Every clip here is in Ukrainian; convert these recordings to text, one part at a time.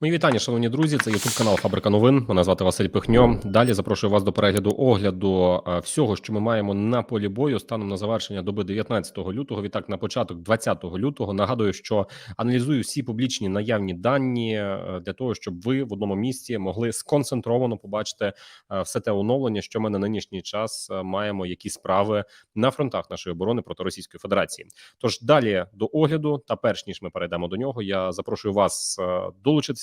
Мої вітання, шановні друзі. Це Ютуб канал Фабрика новин. Мене звати Василь Пихньо. Далі запрошую вас до перегляду огляду е, всього, що ми маємо на полі бою станом на завершення доби 19 лютого. Відтак, на початок 20 лютого. Нагадую, що аналізую всі публічні наявні дані е, для того, щоб ви в одному місці могли сконцентровано побачити е, все те оновлення, що ми на нинішній час маємо, які справи на фронтах нашої оборони проти Російської Федерації. Тож далі до огляду, та перш ніж ми перейдемо до нього, я запрошую вас е,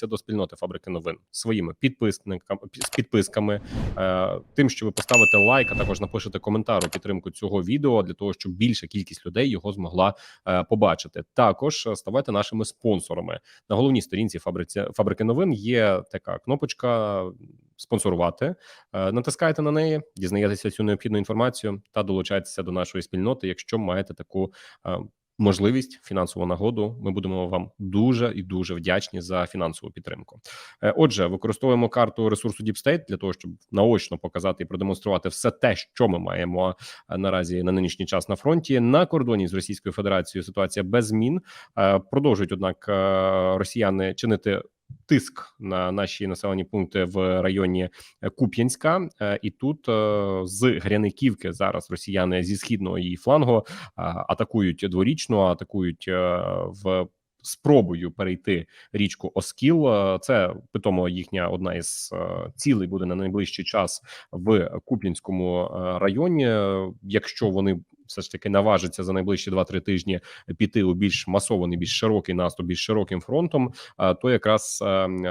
долучитися до спільноти фабрики новин своїми підписниками підписками, е, тим, що ви поставите лайк, а також напишете коментар у підтримку цього відео для того, щоб більша кількість людей його змогла е, побачити. Також е, ставайте нашими спонсорами на головній сторінці фабриці фабрики новин. Є така кнопочка спонсорувати. Натискайте на неї, дізнаєтеся цю необхідну інформацію та долучайтеся до нашої спільноти, якщо маєте таку можливість фінансову нагоду. Ми будемо вам дуже і дуже вдячні за фінансову підтримку. Е, Отже, використовуємо карту ресурсу Deep State для того, щоб наочно показати і продемонструвати все те, що ми маємо е, наразі на нинішній час на фронті. На кордоні з Російською Федерацією ситуація без змін. Е, Продовжують однак росіяни чинити. Тиск на наші населені пункти в районі е, Куп'янська, Е, і тут е, з Гряниківки зараз росіяни зі східного її флангу атакують дворічну, атакують в спробою перейти річку Оскіл. Це питомо їхня одна із цілей буде на найближчий час в Куп'янському районі. Якщо вони все ж таки наважаться за найближчі 2-3 тижні піти у більш масований, більш широкий наступ, більш широким фронтом, то якраз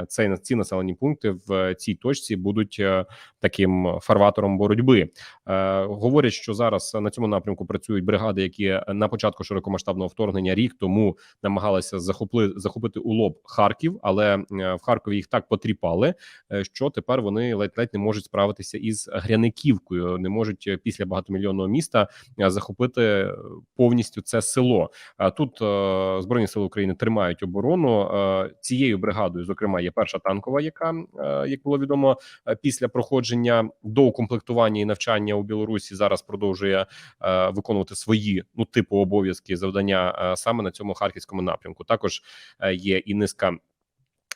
цей ці населені пункти в цій точці будуть е, таким фарватором боротьби. Е, Говорять, що зараз на цьому напрямку працюють бригади, які на початку широкомасштабного вторгнення рік тому намагалися захопли захопити у лоб Харків, але е, в Харкові їх так потріпали, що тепер вони ледь-ледь не можуть справитися із Гряниківкою, не можуть після багатомільйонного міста е, захопити е, повністю це село. А тут е, збройні сили України тримають оборону Е, цією бригадою. Зокрема, є перша танкова, яка е, як було відомо е, після проходження до укомплектування і навчання у Білорусі зараз продовжує е, виконувати свої ну типу обов'язки завдання е, саме на цьому харківському напрямку. Також е, є і низка.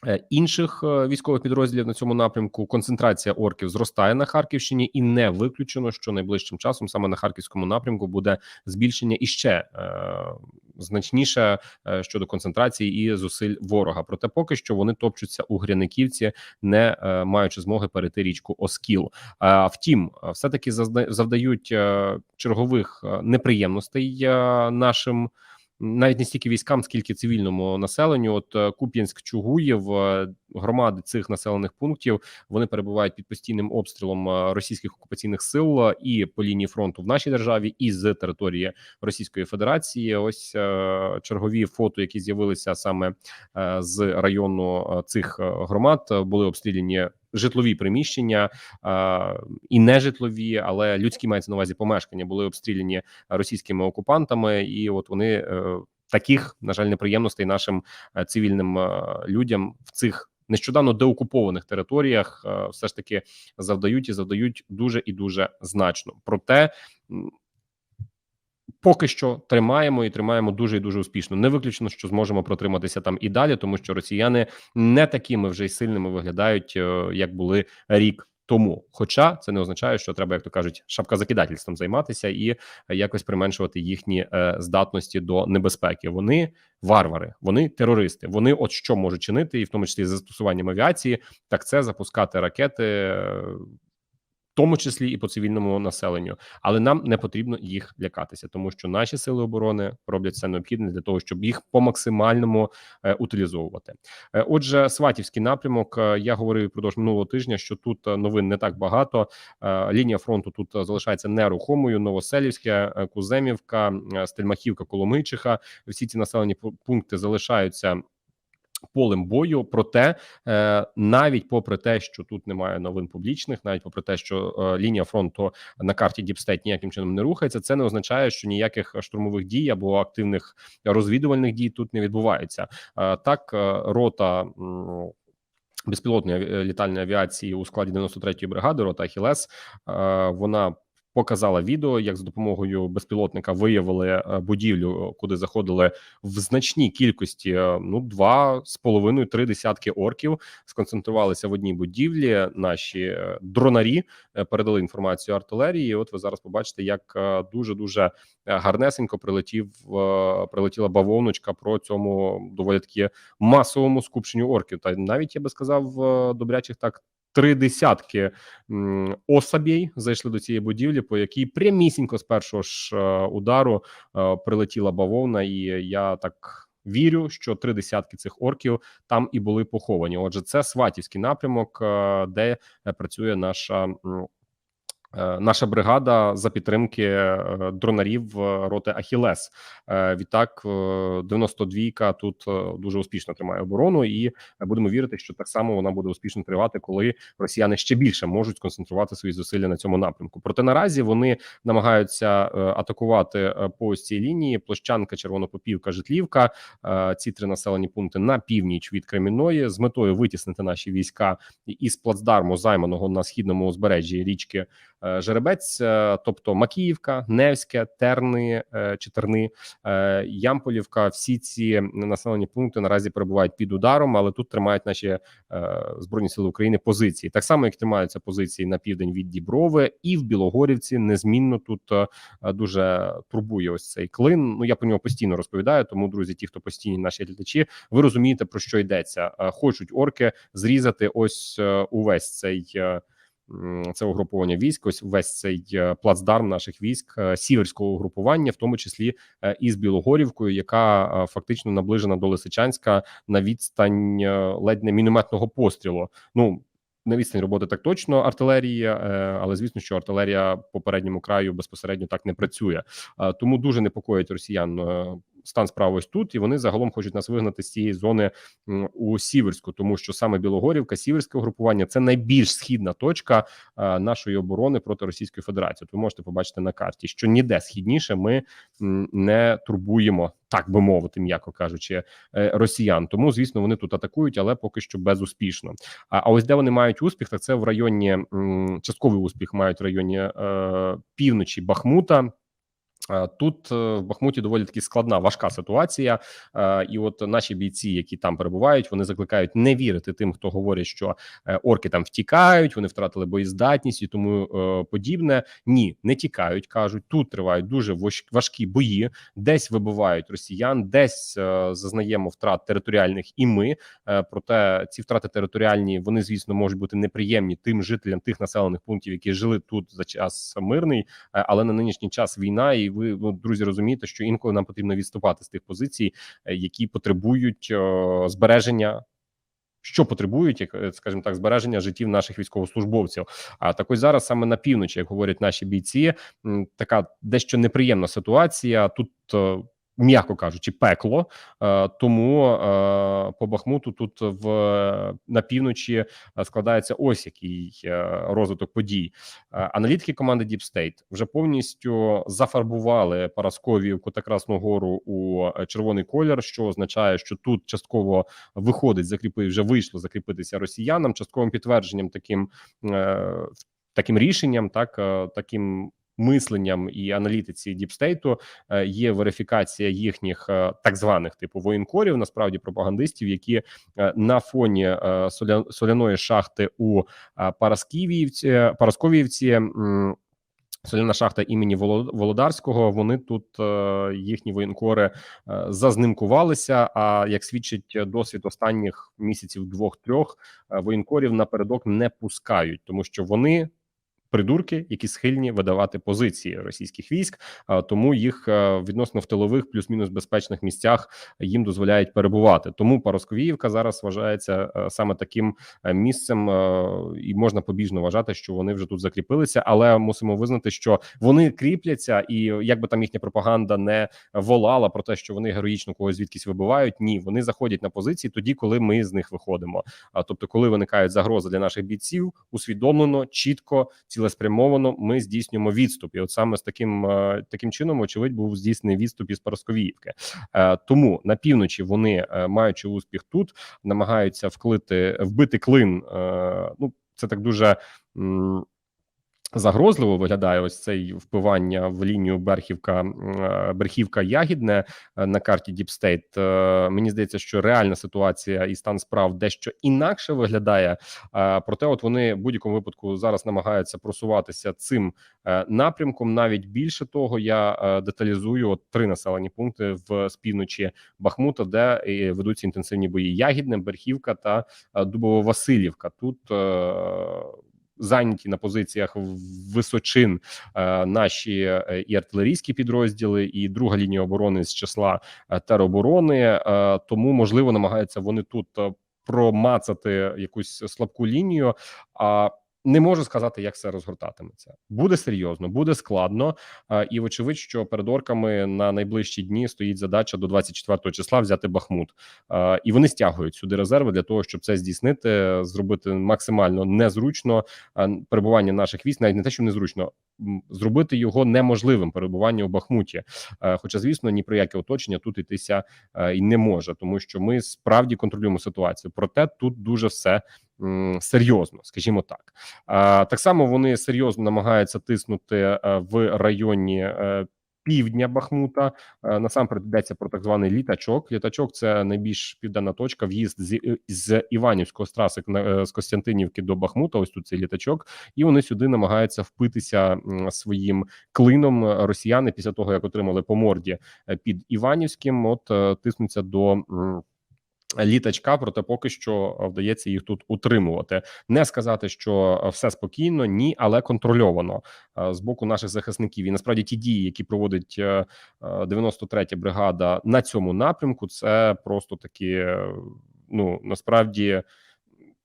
Е, Інших е, військових підрозділів на цьому напрямку концентрація орків зростає на Харківщині, і не виключено, що найближчим часом саме на харківському напрямку буде збільшення іще е, значніше е, щодо концентрації і зусиль ворога. Проте поки що вони топчуться у Гряниківці, не е, маючи змоги перейти річку Оскіл. А втім, е, все таки завдають е, чергових неприємностей нашим. Навіть не стільки військам, скільки цивільному населенню. От е, Куп'янськ, Чугуєв, е, громади цих населених пунктів вони перебувають під постійним обстрілом е, російських окупаційних сил і по лінії фронту в нашій державі, і з території Російської Федерації. Ось чергові фото, які з'явилися саме з району цих громад, були обстріляні. Житлові приміщення і нежитлові, але людські мається на увазі помешкання були обстріляні російськими окупантами, і от вони е, таких на жаль неприємностей нашим е, цивільним е, людям в цих нещодавно деокупованих територіях все ж таки завдають і завдають дуже і дуже значно. Проте поки що тримаємо і тримаємо дуже і дуже успішно. Не виключно, що зможемо протриматися там і далі, тому що росіяни не такими вже й сильними виглядають, е, як були рік. Тому, хоча це не означає, що треба, як то кажуть, шапказакидательством займатися і якось применшувати їхні е, здатності до небезпеки. Вони варвари, вони терористи. Вони от що можуть чинити, і в тому числі з застосуванням авіації, так це запускати ракети. е, тому числі і по цивільному населенню, але нам не потрібно їх лякатися, тому що наші сили оборони роблять все необхідне для того, щоб їх по максимальному е, утилізовувати. Е, отже, сватівський напрямок. е, я говорив впродовж минулого тижня, що тут е, новин не так багато. Е, лінія фронту тут е, залишається нерухомою. Новоселівське, е, Куземівка, Стельмахівка, Коломийчиха. Всі ці населені пункти залишаються. Полем бою, проте е, навіть попри те, що тут немає новин публічних, навіть попри те, що е, лінія фронту на карті Діпстейт ніяким чином не рухається, це не означає, що ніяких штурмових дій або активних розвідувальних дій тут не відбувається. Е, так, рота. Безпілотної літальної авіації у складі 93-ї бригади рота Ахілес. Вона показала відео, як з допомогою безпілотника виявили е, будівлю, куди заходили в значній кількості. е, Ну, два з половиною три десятки орків сконцентрувалися в одній будівлі. Наші е, дронарі е, передали інформацію артилерії. От ви зараз побачите, як дуже дуже гарнесенько прилетів е, прилетіла бавовночка про цьому доволі таки масовому скупченню орків. Та навіть я би сказав е, добрячих так. Три десятки особей зайшли до цієї будівлі, по якій прямісінько з першого ж е, удару е, прилетіла бавовна, і я так вірю, що три десятки цих орків там і були поховані. Отже, це сватівський напрямок, е, де працює наша. Е, Наша бригада за підтримки е, дронарів е, роти Ахілес. Відтак, е, 92-ка тут дуже успішно тримає оборону, і будемо вірити, що так само вона буде успішно тривати, коли росіяни ще більше можуть сконцентрувати свої зусилля на цьому напрямку. Проте наразі вони намагаються атакувати по ось цій лінії: площанка, Червонопопівка, Житлівка. Ці три населені пункти на північ від Кремінної з метою витіснити наші війська із плацдарму, займаного на східному узбережжі річки. Е, Жеребець, е, тобто Макіївка, Невське, Терни е, чи Терни, е, Ямполівка. Всі ці населені пункти наразі перебувають під ударом, але тут тримають наші збройні сили України позиції. Так само, як тримаються позиції на південь від Діброви і в Білогорівці. Незмінно тут дуже турбує ось цей клин. Ну я про нього постійно розповідаю. Тому, друзі, ті, хто постійні наші глядачі, ви розумієте про що йдеться. Хочуть орки зрізати ось увесь цей. Це угруповання військ, ось весь цей е, плацдарм наших військ е, сіверського угрупування, в тому числі е, із Білогорівкою, яка фактично наближена до Лисичанська на відстань ледь не мінометного пострілу. Ну на відстань роботи так точно артилерії, е, але звісно, що артилерія по передньому краю безпосередньо так не працює. Тому дуже непокоїть росіян стан справ ось тут, і вони загалом хочуть нас вигнати з цієї зони у Сіверську, тому що саме Білогорівка, Сіверське угрупування це найбільш східна точка е, нашої оборони проти Російської Федерації. От Ви можете побачити на карті, що ніде східніше ми не турбуємо, так би мовити, м'яко кажучи, е, росіян. Тому звісно, вони тут атакують, але поки що безуспішно. А, а ось де вони мають успіх, так це в районі частковий успіх мають в районі е, півночі Бахмута. Е, Тут е, в Бахмуті доволі таки складна важка ситуація, Е, і от наші бійці, які там перебувають, вони закликають не вірити тим, хто говорить, що орки там втікають, вони втратили боєздатність і тому подібне. Ні, не тікають. кажуть, тут тривають дуже важ- важкі бої, десь вибивають росіян, десь зазнаємо втрат територіальних і ми. Проте ці втрати територіальні вони, звісно, можуть бути неприємні тим жителям тих населених пунктів, які жили тут за час мирний, але на нинішній час війна, і ви ну, друзі розумієте, що інколи нам потрібно відступати з тих позицій, е, які потребують о, збереження. Що потребують, як е, скажімо так, збереження життів наших військовослужбовців. А так ось зараз саме на півночі, як говорять наші бійці, така дещо неприємна ситуація. Тут м'яко кажучи, пекло. Е, Тому е, по Бахмуту тут в на півночі е, складається ось який розвиток подій. Аналітики команди Deep State вже повністю зафарбували Парасковівку та Красну Гору у червоний колір, що означає, що тут частково виходить закріпи, вже вийшло закріпитися росіянам. Частковим підтвердженням таким таким рішенням, так таким. Мисленням і аналітиці діпстейту е, є верифікація їхніх е, так званих типу воєнкорів, насправді пропагандистів, які е, на фоні соля- соляної шахти у Парасківівці, Парасковіївці. Соляна шахта імені Воло- Володарського. Вони тут їхні воєнкори зазнимкувалися. А як свідчить досвід останніх місяців двох-трьох, воєнкорів напередок не пускають, тому що вони. Придурки, які схильні видавати позиції російських військ, тому їх е, відносно в тилових, плюс-мінус безпечних місцях їм дозволяють перебувати. Тому Паросковіївка зараз вважається е, саме таким е, місцем, і можна побіжно вважати, що вони вже тут закріпилися, але мусимо визнати, що вони кріпляться, і як би там їхня пропаганда не волала про те, що вони героїчно когось звідкись вибивають. Ні, вони заходять на позиції тоді, коли ми з них виходимо. А тобто, коли виникають загрози для наших бійців, усвідомлено, чітко, цілеспрямовано, ми здійснюємо відступ. І от саме з таким е, таким чином, очевидь, був здійснений відступ із Парасковіївки. Е, Тому на півночі вони, е, маючи успіх тут, намагаються вклити вбити клин. Ну це так дуже. Загрозливо виглядає ось цей впивання в лінію Берхівка е, Берхівка Ягідне е, на карті. Е, Мені здається, що реальна ситуація і стан справ дещо інакше виглядає. Е, Проте, от вони в будь-якому випадку зараз намагаються просуватися цим напрямком. Навіть більше того, я деталізую от три населені пункти в з півночі Бахмута, де ведуться інтенсивні бої. Ягідне, Берхівка та Дубово-Василівка. Тут зайняті на позиціях височин е, наші е, і артилерійські підрозділи, і друга лінія оборони з числа е, тероборони. Тому можливо намагаються вони тут промацати якусь слабку лінію. А не можу сказати, як це розгортатиметься. Буде серйозно, буде складно, і вочевидь, що перед орками на найближчі дні стоїть задача до 24 числа взяти Бахмут. І вони стягують сюди резерви для того, щоб це здійснити, зробити максимально незручно перебування наших військ, навіть не те, що незручно, зробити його неможливим перебування у Бахмуті. Хоча, звісно, ні про яке оточення тут йтися і не може, тому що ми справді контролюємо ситуацію. Проте тут дуже все серйозно, скажімо так. Так само вони серйозно намагаються тиснути е, в районі. е, Півдня Бахмута Е, насамперед йдеться про так званий літачок. Літачок це найбільш південна точка. В'їзд з, з Іванівського з траси з Костянтинівки до Бахмута. Ось тут цей літачок, і вони сюди намагаються впитися своїм клином. Росіяни після того як отримали по морді під Іванівським, от тиснуться до. Літачка, проте поки що е, вдається їх тут утримувати. Не сказати, що е, все спокійно, ні, але контрольовано е, з боку наших захисників. І насправді ті дії, які проводить е, е, 93-я бригада на цьому напрямку, це просто такі, ну насправді.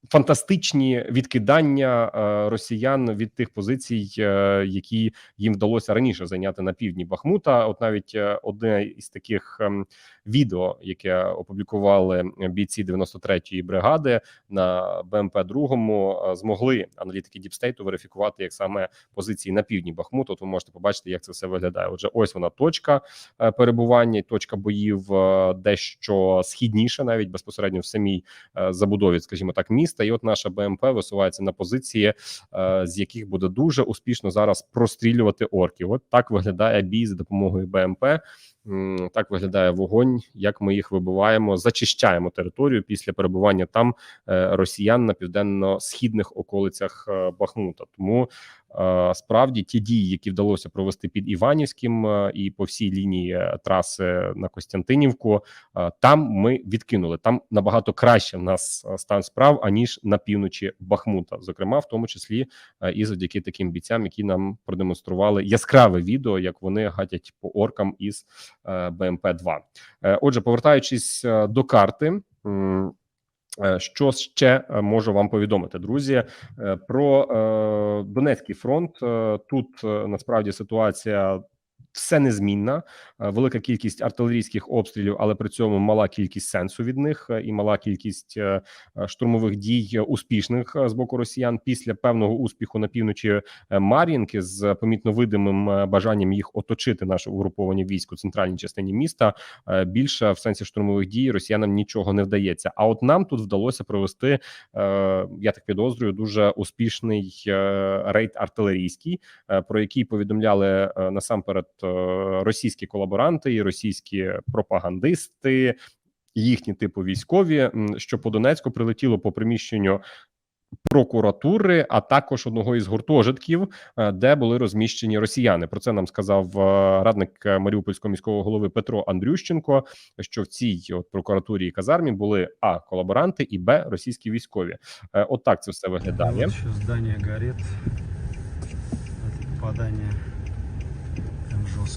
Фантастичні відкидання е, росіян від тих позицій, е, які їм вдалося раніше зайняти на півдні Бахмута. От навіть е, одне із таких ем, відео, яке опублікували бійці 93-ї бригади на БМП 2 змогли аналітики Діпстейту верифікувати як саме позиції на півдні Бахмуту. От ви можете побачити, як це все виглядає. Отже, ось вона точка перебування, точка боїв дещо східніше, навіть безпосередньо в самій забудові, скажімо так, міста. І от наша БМП висувається на позиції, е, з яких буде дуже успішно зараз прострілювати орків. От так виглядає бій за допомогою БМП. Так виглядає вогонь, як ми їх вибиваємо, зачищаємо територію після перебування там е, росіян на південно-східних околицях е, Бахмута. Тому справді ті дії, які вдалося провести під Іванівським е, і по всій лінії е, траси на Костянтинівку, е, там ми відкинули. Там набагато краще в нас е, стан справ аніж на півночі Бахмута, зокрема, в тому числі е, і завдяки таким бійцям, які нам продемонстрували яскраве відео, як вони гатять по оркам із е, БМП 2 Е, Отже, повертаючись е, до карти. Е, Що ще е, можу вам повідомити, друзі? Е, Про Донецький фронт тут насправді ситуація все незмінна. Е, Велика кількість артилерійських обстрілів, але при цьому мала кількість сенсу від них е, і мала кількість е, штурмових дій успішних з боку росіян після певного успіху на півночі Мар'їнки з помітно видимим бажанням їх оточити наше угруповання військ у центральній частині міста. Більше в сенсі штурмових дій росіянам нічого не вдається. А от нам тут вдалося провести, я так підозрюю, дуже успішний рейд артилерійський, про який повідомляли насамперед е, російські колаборанти і російські пропагандисти. Їхні типу військові, що по Донецьку прилетіло по приміщенню прокуратури, а також одного із гуртожитків, е, де були розміщені росіяни. Про це нам сказав е, радник Маріупольського міського голови Петро Андрющенко. Що в цій от прокуратурі і казармі були а колаборанти і б російські військові. От так це все виглядає. Вот еще здание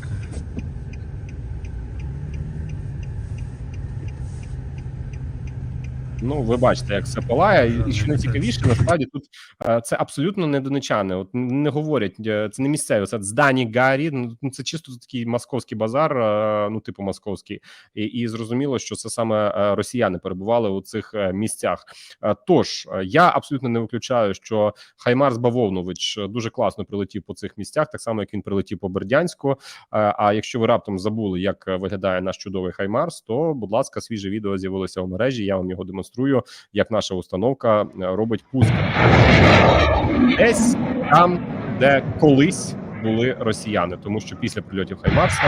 горит. Ну, ви бачите, як все палає, і- що найцікавіше, насправді тут е, це абсолютно не донечани. От не говорять, е, це не місцеві. Це здані Гарі. Ну це чисто такий московський базар, е, ну типу московський, і, і зрозуміло, що це саме росіяни перебували у цих місцях. Тож я абсолютно не виключаю, що Хаймарс Бавовнович дуже класно прилетів по цих місцях, так само як він прилетів по Бердянську. А якщо ви раптом забули, як виглядає наш чудовий Хаймарс, то будь ласка, свіже відео з'явилося в мережі. Я вам його демонструю, як наша установка е, робить пуск. Десь там де колись були росіяни, тому що після прильотів Хаймарса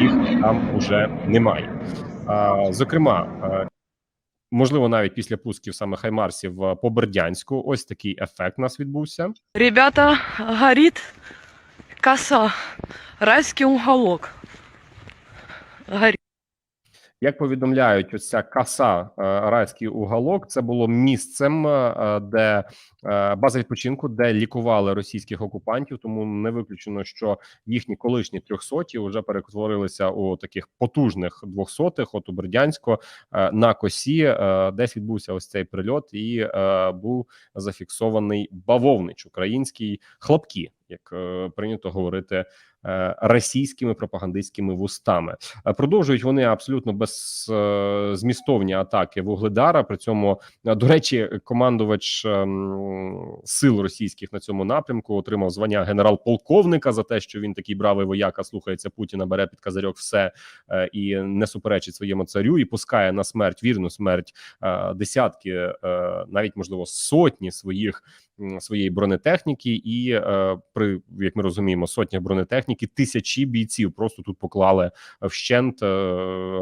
їх там уже немає. Зокрема, е, можливо, навіть після пусків саме Хаймарсів е, по Бердянську, ось такий ефект у нас відбувся. Ребята, горит коса. Райский уголок. Горит. Як повідомляють, ось ця каса е, райський уголок, це було місцем, е, де е, база відпочинку, де лікували російських окупантів. Тому не виключено, що їхні колишні трьохсоті вже перетворилися у таких потужних двохсотих. От у Бердянську е, на косі, е, десь відбувся ось цей прильот, і е, був зафіксований бавовнич український хлопки, як е, прийнято говорити е, російськими пропагандистськими вустами. Е, Продовжують вони абсолютно беззмістовні атаки вугледара. При цьому, е, до речі, командувач ем, сил російських на цьому напрямку отримав звання генерал-полковника за те, що він такий бравий вояка, слухається Путіна, бере під казарьок все е, і не суперечить своєму царю, і пускає на смерть вірну смерть е, десятки, е, навіть можливо сотні своїх своєї бронетехніки, і е, при як ми розуміємо, сотнях бронетехніки тисячі бійців просто тут поклали вщент е,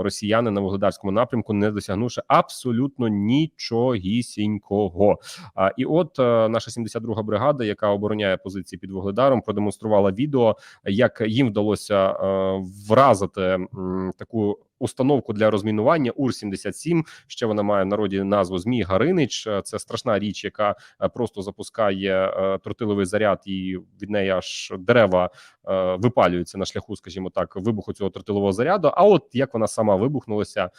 росіяни на вугледарському напрямку, не досягнувши абсолютно нічогісінького. А і от е, наша 72-га бригада, яка обороняє позиції під вугледаром, продемонструвала відео, як їм вдалося е, вразити м, таку. Установку для розмінування ур 77 Ще вона має в народі назву Змій Гаринич. Е, Це страшна річ, яка е, просто запускає е, тротиловий заряд, і від неї аж дерева випалюються на шляху, скажімо так, вибуху цього тротилового заряду. А от як вона сама вибухнулася,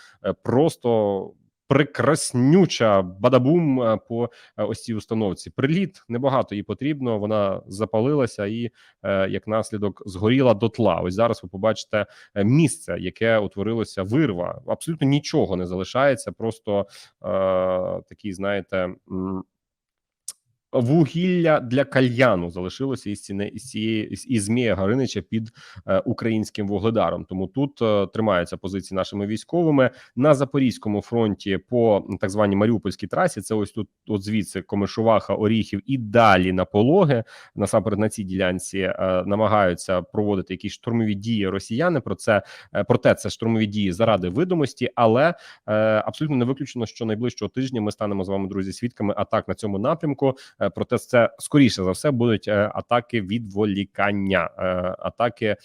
просто прекраснюча бадабум е, по е, ось цій установці. Приліт небагато їй потрібно. Вона запалилася і е, як наслідок згоріла дотла. Ось зараз ви побачите місце, яке утворилося вирва. Абсолютно нічого не залишається. Просто е, такий, знаєте. Вугілля для кальяну залишилося із ціни із цієї із Змія Гаринича під е, українським вугледаром. Тому тут е, тримаються позиції нашими військовими на запорізькому фронті по так званій Маріупольській трасі. Це ось тут, от звідси Комишуваха, Оріхів і далі на пологи. Насамперед на цій ділянці е, намагаються проводити якісь штурмові дії росіяни. Про це е, проте це штурмові дії заради видимості, але е, абсолютно не виключено, що найближчого тижня ми станемо з вами, друзі, свідками атак на цьому напрямку. Е, Проте це скоріше за все будуть е, атаки відволікання, е, атаки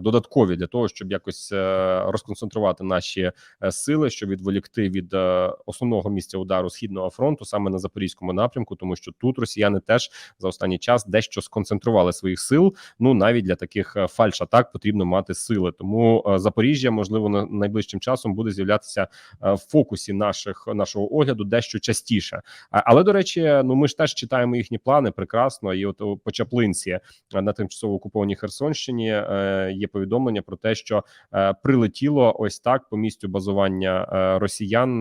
додаткові для того, щоб якось розконцентрувати наші сили, щоб відволікти від основного місця удару східного фронту саме на запорізькому напрямку, тому що тут росіяни теж за останній час дещо сконцентрували своїх сил. Ну навіть для таких е, фальш-атак потрібно мати сили. Тому Запоріжжя можливо на найближчим часом буде з'являтися в фокусі наших нашого огляду дещо частіше. Але до речі, ну ми ж теж читаємо їхні плани прекрасно. І от по Чаплинці е, на тимчасово окупованій Херсонщині е, є повідомлення про те, що е, прилетіло ось так по місцю базування росіян,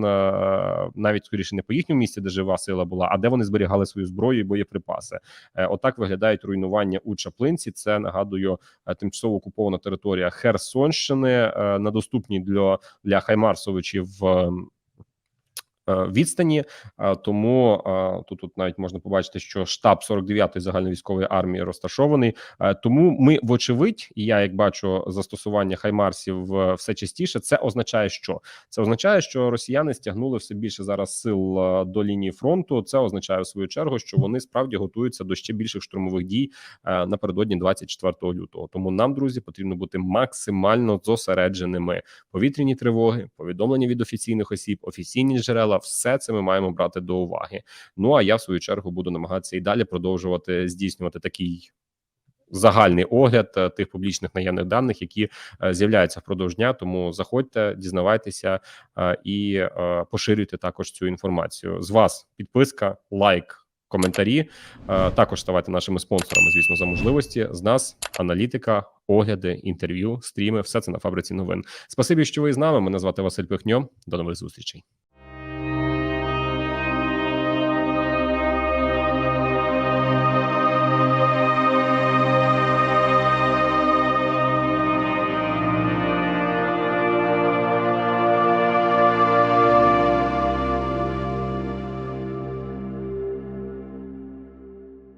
навіть скоріше не по їхньому місці, де жива сила була, а де вони зберігали свою зброю і боєприпаси. Отак виглядають руйнування у Чаплинці. Це нагадую тимчасово окупована територія Херсонщини, на доступній для, для Хаймарсовичів. Е, Відстані Е, тому е, тут, тут навіть можна побачити, що штаб 49-ї загальновійськової армії розташований. Тому ми, вочевидь, і я як бачу застосування хаймарсів все частіше. Це означає, що це означає, що росіяни стягнули все більше зараз сил до лінії фронту. Це означає в свою чергу, що вони справді готуються до ще більших штурмових дій напередодні 24 лютого. Тому нам, друзі, потрібно бути максимально зосередженими. Повітряні тривоги, повідомлення від офіційних осіб, офіційні джерела все це ми маємо брати до уваги. Ну а я в свою чергу буду намагатися і далі продовжувати здійснювати такий. Загальний огляд е, тих публічних наявних даних, які е, з'являються впродовж дня. Тому заходьте, дізнавайтеся е, і поширюйте також цю інформацію. З вас підписка, лайк, коментарі. Також ставайте нашими спонсорами, звісно, за можливості. З нас аналітика, огляди, інтерв'ю, стріми. Все це на фабриці новин. Спасибі, що ви з нами. Мене звати Василь Пихньо. До нових зустрічей.